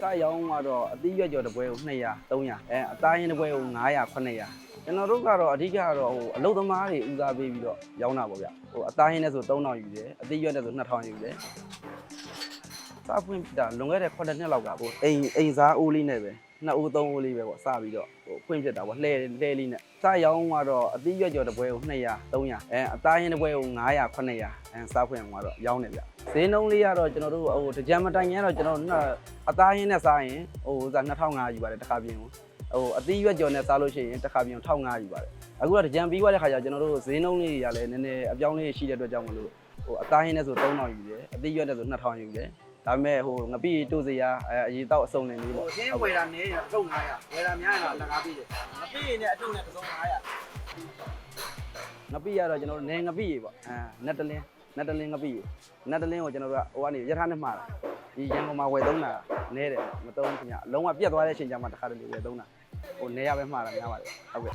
စရောင်းကတော့အသီးရွက်ကြော်တစ်ပွဲကို200 300အဲအသားရင်တစ်ပွဲကို900 900ကျွန်တော်တို့ကတော့အဓိကကတော့ဟိုအလုသမားတွေဦးစားပေးပြီးတော့ရောင်းတာပေါ့ဗျဟိုအသားရင်နဲ့ဆို3000ယူတယ်အသီးရွက်နဲ့ဆို2000ယူတယ်စားဖွင့်ပြတာလွန်ခဲ့တဲ့9နှစ်လောက်ကဟိုအိမ်အိမ်စားအိုးလေးနဲ့ပဲ နှစ်အိုးသုံးအိုးလေးပဲပေါ့စပြီးတော့ဟိုဖွင့်ပြတာပေါ့လှဲလှဲလေးနဲ့စရောင်းကတော့အသီးရွက်ကြော်တစ်ပွဲကို200 300အဲအသားရင်တစ်ပွဲကို900 900အဲစားဖွင့်အောင်ကတော့ရောင်းနေဗျဈေးနှုန်းလေးကတော့ကျွန်တော်တို့ဟိုတကြံမတိုင်ရင်တော့ကျွန်တော်တို့အသားရင်နဲ့စားရင်ဟိုဥစား2500ယူပါတယ်တစ်ခါပြင်ကိုဟိုအသီးရွက်ကြော်နဲ့စားလို့ရှိရင်တစ်ခါပြင်1500ယူပါတယ်အခုကကြံပြီးသွားတဲ့ခါကျကျွန်တော်တို့ဈေးနှုန်းလေးတွေကလည်းနည်းနည်းအပြောင်းလေးရှိတဲ့အတွက်ကြောင့်မလို့ဟိုအသားရင်းနဲ့ဆို3000ယူတယ်အသီးရွက်နဲ့ဆို2000ယူတယ် ဒါပေမဲ့ဟိုငပိတို့စရာအဲအရေးတော့အစုံနေလေးဟိုပေါ့ရှင်းဝယ်တာနေရင်အထုပ်900ဝယ်တာများရင်တော့လက်ကားပြီးတယ်မပြီးရင်လည်းအထုပ်နဲ့တစ်စုံ900ငပိကတော့ကျွန်တော်တို့နေငပိရေပေါ့အဲနက်တလင်းနက်တလင်းငပိရေနက်တလင်းကိုကျွန်တော်တို့ကဟိုကနေရထားနဲ့မှားတာဒီရန်ကုန်မှာဝယ်သုံးတာနဲတယ်မသုံးခင်ဗျအလုံးဝပြတ်သွားတဲ့အချိန်ကျမှတစ်ခါတလေဝယ်သုံးတာဟိုနေရပဲမှားတာများပါတယ်ဟုတ်ကဲ့